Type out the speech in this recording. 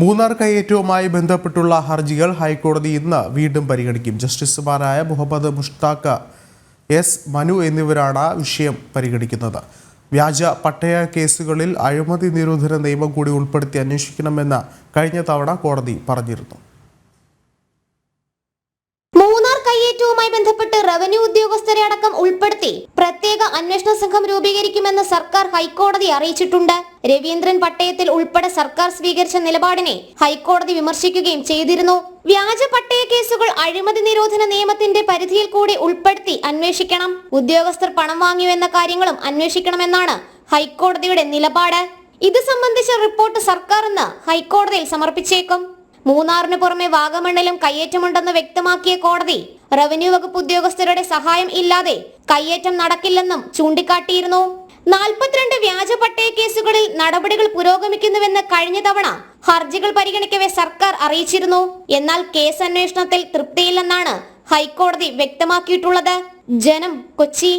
മൂന്നാർ കയ്യേറ്റവുമായി ബന്ധപ്പെട്ടുള്ള ഹർജികൾ ഹൈക്കോടതി ഇന്ന് വീണ്ടും പരിഗണിക്കും. ജസ്റ്റിസുമാരായ മുഹമ്മദ് മുഷ്താഖ് എസ് മനു എന്നിവരാണ് വിഷയം പരിഗണിക്കുന്നത്. വ്യാജ പട്ടയ കേസുകളിൽ അഴിമതി നിരോധന നിയമം കൂടി ഉൾപ്പെടുത്തി അന്വേഷിക്കണമെന്ന് കഴിഞ്ഞ തവണ കോടതി പറഞ്ഞിരുന്നു. കയ്യേറ്റവുമായി ബന്ധപ്പെട്ട് റവന്യൂ ഉദ്യോഗസ്ഥരെ അടക്കം ഉൾപ്പെടുത്തി പ്രത്യേക അന്വേഷണ സംഘം രൂപീകരിക്കുമെന്ന് സർക്കാർ ഹൈക്കോടതി അറിയിച്ചിട്ടുണ്ട്. രവീന്ദ്രൻ പട്ടയത്തിൽ ഉൾപ്പെടെ സർക്കാർ സ്വീകരിച്ച നിലപാടിനെ ഹൈക്കോടതി വിമർശിക്കുകയും ചെയ്തിരുന്നു. വ്യാജ പട്ടയ കേസുകൾ അഴിമതി നിരോധന നിയമത്തിന്റെ പരിധിയിൽ കൂടി ഉൾപ്പെടുത്തി അന്വേഷിക്കണം. ഉദ്യോഗസ്ഥർ പണം വാങ്ങിയുവെന്ന കാര്യങ്ങളും അന്വേഷിക്കണമെന്നാണ് ഹൈക്കോടതിയുടെ നിലപാട്. ഇത് സംബന്ധിച്ച റിപ്പോർട്ട് സർക്കാർ ഇന്ന് ഹൈക്കോടതിയിൽ സമർപ്പിച്ചേക്കും. മൂന്നാറിന് പുറമെ വാഗമണ്ണിലും കയ്യേറ്റമുണ്ടെന്ന് വ്യക്തമാക്കിയ കോടതി റവന്യൂ വകുപ്പ് ഉദ്യോഗസ്ഥരുടെ സഹായം ഇല്ലാതെ കയ്യേറ്റം നടക്കില്ലെന്നും ചൂണ്ടിക്കാട്ടിയിരുന്നു. നാൽപ്പത്തിരണ്ട് വ്യാജ പട്ടയ കേസുകളിൽ നടപടികൾ പുരോഗമിക്കുന്നുവെന്ന് കഴിഞ്ഞ തവണ ഹർജികൾ പരിഗണിക്കവെ സർക്കാർ അറിയിച്ചിരുന്നു. എന്നാൽ കേസ് അന്വേഷണത്തിൽ തൃപ്തിയില്ലെന്നാണ് ഹൈക്കോടതി വ്യക്തമാക്കിയിട്ടുള്ളത്. ജനം കൊച്ചി.